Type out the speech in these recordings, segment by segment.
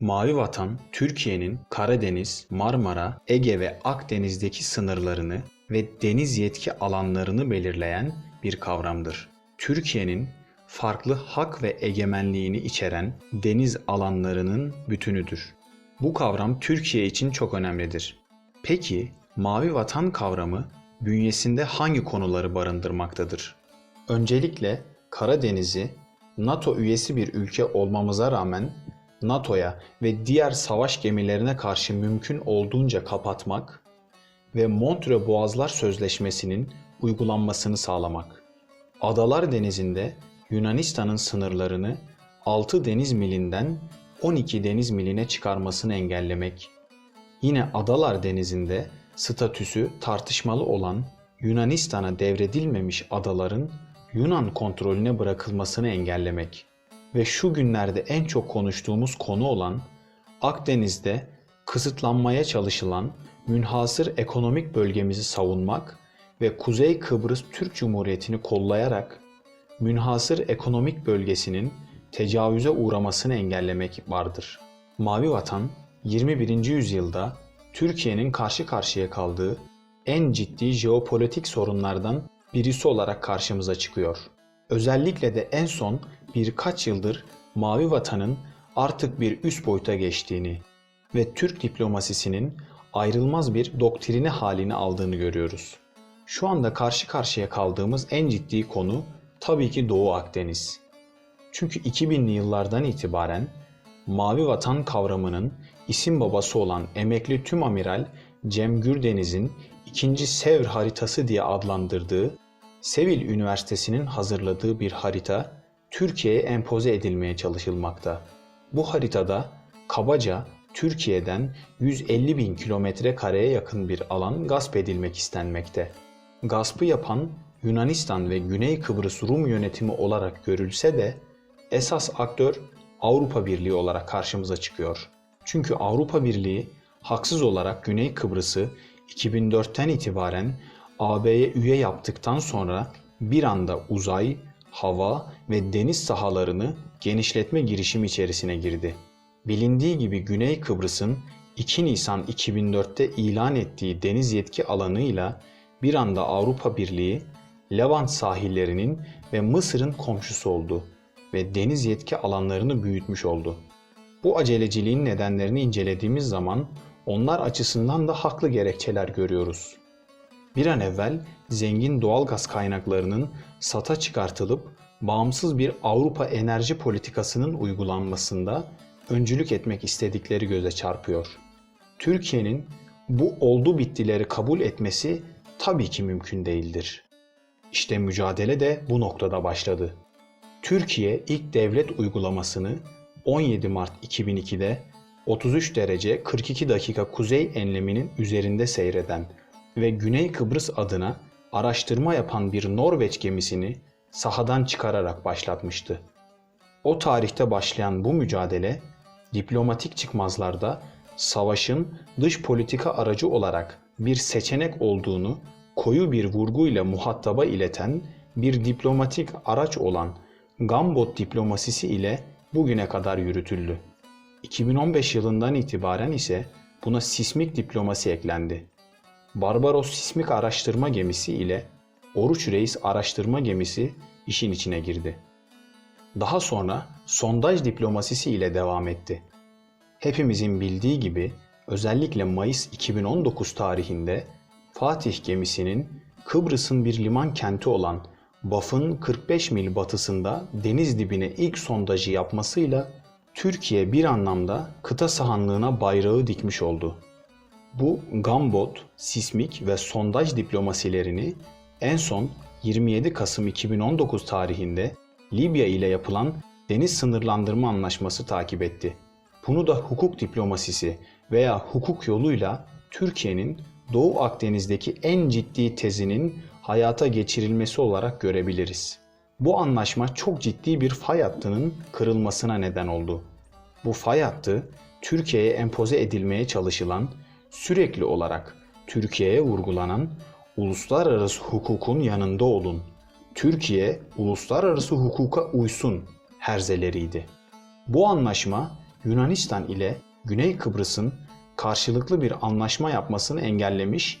Mavi Vatan, Türkiye'nin Karadeniz, Marmara, Ege ve Akdeniz'deki sınırlarını ve deniz yetki alanlarını belirleyen bir kavramdır. Türkiye'nin farklı hak ve egemenliğini içeren deniz alanlarının bütünüdür. Bu kavram Türkiye için çok önemlidir. Peki Mavi Vatan kavramı bünyesinde hangi konuları barındırmaktadır? Öncelikle Karadeniz'i NATO üyesi bir ülke olmamıza rağmen NATO'ya ve diğer savaş gemilerine karşı mümkün olduğunca kapatmak ve Montreux Boğazlar Sözleşmesi'nin uygulanmasını sağlamak. Adalar Denizi'nde Yunanistan'ın sınırlarını 6 deniz milinden 12 deniz miline çıkarmasını engellemek. Yine Adalar Denizi'nde statüsü tartışmalı olan Yunanistan'a devredilmemiş adaların Yunan kontrolüne bırakılmasını engellemek ve şu günlerde en çok konuştuğumuz konu olan Akdeniz'de kısıtlanmaya çalışılan münhasır ekonomik bölgemizi savunmak ve Kuzey Kıbrıs Türk Cumhuriyeti'ni kollayarak münhasır ekonomik bölgesinin tecavüze uğramasını engellemek vardır. Mavi Vatan 21. yüzyılda Türkiye'nin karşı karşıya kaldığı en ciddi jeopolitik sorunlardan birisi olarak karşımıza çıkıyor. Özellikle de en son birkaç yıldır Mavi Vatan'ın artık bir üst boyuta geçtiğini ve Türk diplomasisinin ayrılmaz bir doktrini halini aldığını görüyoruz. Şu anda karşı karşıya kaldığımız en ciddi konu tabii ki Doğu Akdeniz. Çünkü 2000'li yıllardan itibaren Mavi Vatan kavramının isim babası olan emekli tüm amiral Cem Gürdeniz'in ikinci Sevr haritası diye adlandırdığı Sevil Üniversitesi'nin hazırladığı bir harita Türkiye'ye empoze edilmeye çalışılmakta. Bu haritada kabaca Türkiye'den 150 bin kilometre kareye yakın bir alan gasp edilmek istenmekte. Gaspı yapan Yunanistan ve Güney Kıbrıs Rum yönetimi olarak görülse de esas aktör Avrupa Birliği olarak karşımıza çıkıyor. Çünkü Avrupa Birliği haksız olarak Güney Kıbrıs'ı 2004'ten itibaren AB'ye üye yaptıktan sonra bir anda uzay, hava ve deniz sahalarını genişletme girişimi içerisine girdi. Bilindiği gibi Güney Kıbrıs'ın 2 Nisan 2004'te ilan ettiği deniz yetki alanıyla bir anda Avrupa Birliği Levant sahillerinin ve Mısır'ın komşusu oldu ve deniz yetki alanlarını büyütmüş oldu. Bu aceleciliğin nedenlerini incelediğimiz zaman onlar açısından da haklı gerekçeler görüyoruz. Bir an evvel zengin doğal gaz kaynaklarının sata çıkartılıp bağımsız bir Avrupa enerji politikasının uygulanmasında öncülük etmek istedikleri göze çarpıyor. Türkiye'nin bu oldu bittileri kabul etmesi tabii ki mümkün değildir. İşte mücadele de bu noktada başladı. Türkiye ilk devlet uygulamasını 17 Mart 2002'de 33 derece 42 dakika kuzey enleminin üzerinde seyreden ve Güney Kıbrıs adına araştırma yapan bir Norveç gemisini sahadan çıkararak başlatmıştı. O tarihte başlayan bu mücadele diplomatik çıkmazlarda savaşın dış politika aracı olarak bir seçenek olduğunu koyu bir vurguyla muhataba ileten bir diplomatik araç olan Gambot diplomasisi ile bugüne kadar yürütüldü. 2015 yılından itibaren ise buna sismik diplomasi eklendi. Barbaros Sismik Araştırma Gemisi ile Oruç Reis Araştırma Gemisi işin içine girdi. Daha sonra sondaj diplomasisi ile devam etti. Hepimizin bildiği gibi özellikle Mayıs 2019 tarihinde Fatih gemisinin Kıbrıs'ın bir liman kenti olan Baf'ın 45 mil batısında deniz dibine ilk sondajı yapmasıyla Türkiye bir anlamda kıta sahanlığına bayrağı dikmiş oldu. Bu gambot, sismik ve sondaj diplomasilerini en son 27 Kasım 2019 tarihinde Libya ile yapılan deniz sınırlandırma anlaşması takip etti. Bunu da hukuk diplomasisi veya hukuk yoluyla Türkiye'nin Doğu Akdeniz'deki en ciddi tezinin hayata geçirilmesi olarak görebiliriz. Bu anlaşma çok ciddi bir fay hattının kırılmasına neden oldu. Bu fay hattı Türkiye'ye empoze edilmeye çalışılan, sürekli olarak Türkiye'ye vurgulanan uluslararası hukukun yanında olun. Türkiye uluslararası hukuka uysun herzeleriydi. Bu anlaşma Yunanistan ile Güney Kıbrıs'ın karşılıklı bir anlaşma yapmasını engellemiş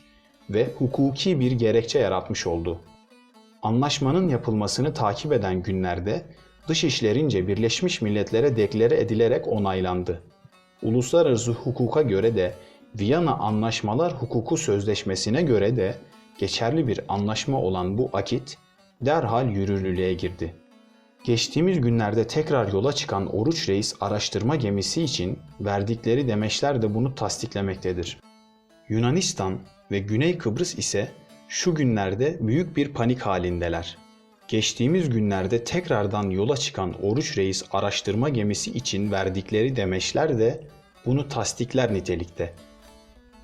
ve hukuki bir gerekçe yaratmış oldu. Anlaşmanın yapılmasını takip eden günlerde dışişlerince Birleşmiş Milletler'e deklare edilerek onaylandı. Uluslararası hukuka göre de Viyana Anlaşmalar Hukuku Sözleşmesi'ne göre de geçerli bir anlaşma olan bu akit derhal yürürlüğe girdi. Geçtiğimiz günlerde tekrar yola çıkan Oruç Reis araştırma gemisi için verdikleri demeçler de bunu tasdiklemektedir. Yunanistan ve Güney Kıbrıs ise şu günlerde büyük bir panik halindeler. Geçtiğimiz günlerde tekrardan yola çıkan Oruç Reis araştırma gemisi için verdikleri demeçler de bunu tasdikler nitelikte.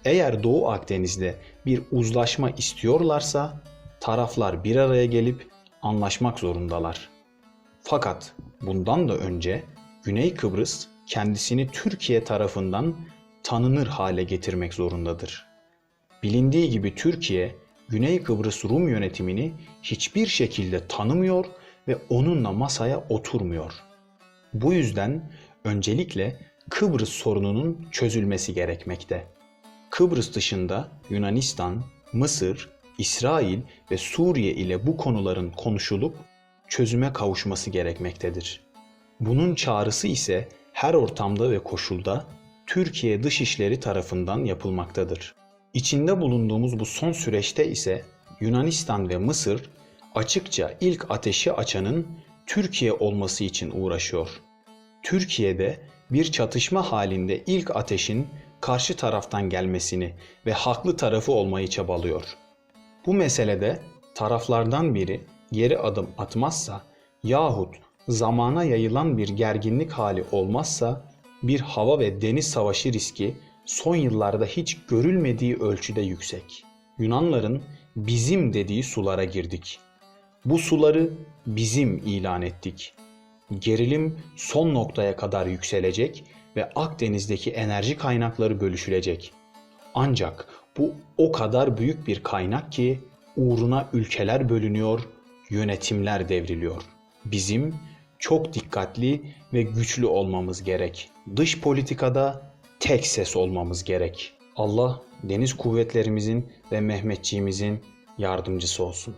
Eğer Doğu Akdeniz'de bir uzlaşma istiyorlarsa taraflar bir araya gelip anlaşmak zorundalar. Fakat bundan da önce Güney Kıbrıs kendisini Türkiye tarafından tanınır hale getirmek zorundadır. Bilindiği gibi Türkiye Güney Kıbrıs Rum yönetimini hiçbir şekilde tanımıyor ve onunla masaya oturmuyor. Bu yüzden öncelikle Kıbrıs sorununun çözülmesi gerekmekte. Kıbrıs dışında Yunanistan, Mısır, İsrail ve Suriye ile bu konuların konuşulup çözüme kavuşması gerekmektedir. Bunun çağrısı ise her ortamda ve koşulda Türkiye Dışişleri tarafından yapılmaktadır. İçinde bulunduğumuz bu son süreçte ise Yunanistan ve Mısır açıkça ilk ateşi açanın Türkiye olması için uğraşıyor. Türkiye'de bir çatışma halinde ilk ateşin karşı taraftan gelmesini ve haklı tarafı olmayı çabalıyor. Bu meselede taraflardan biri geri adım atmazsa yahut zamana yayılan bir gerginlik hali olmazsa bir hava ve deniz savaşı riski son yıllarda hiç görülmediği ölçüde yüksek. Yunanların bizim dediği sulara girdik. Bu suları bizim ilan ettik. Gerilim son noktaya kadar yükselecek ve Akdeniz'deki enerji kaynakları bölüşülecek. Ancak bu o kadar büyük bir kaynak ki uğruna ülkeler bölünüyor, yönetimler devriliyor. Bizim çok dikkatli ve güçlü olmamız gerek. Dış politikada tek ses olmamız gerek. Allah deniz kuvvetlerimizin ve Mehmetçiğimizin yardımcısı olsun.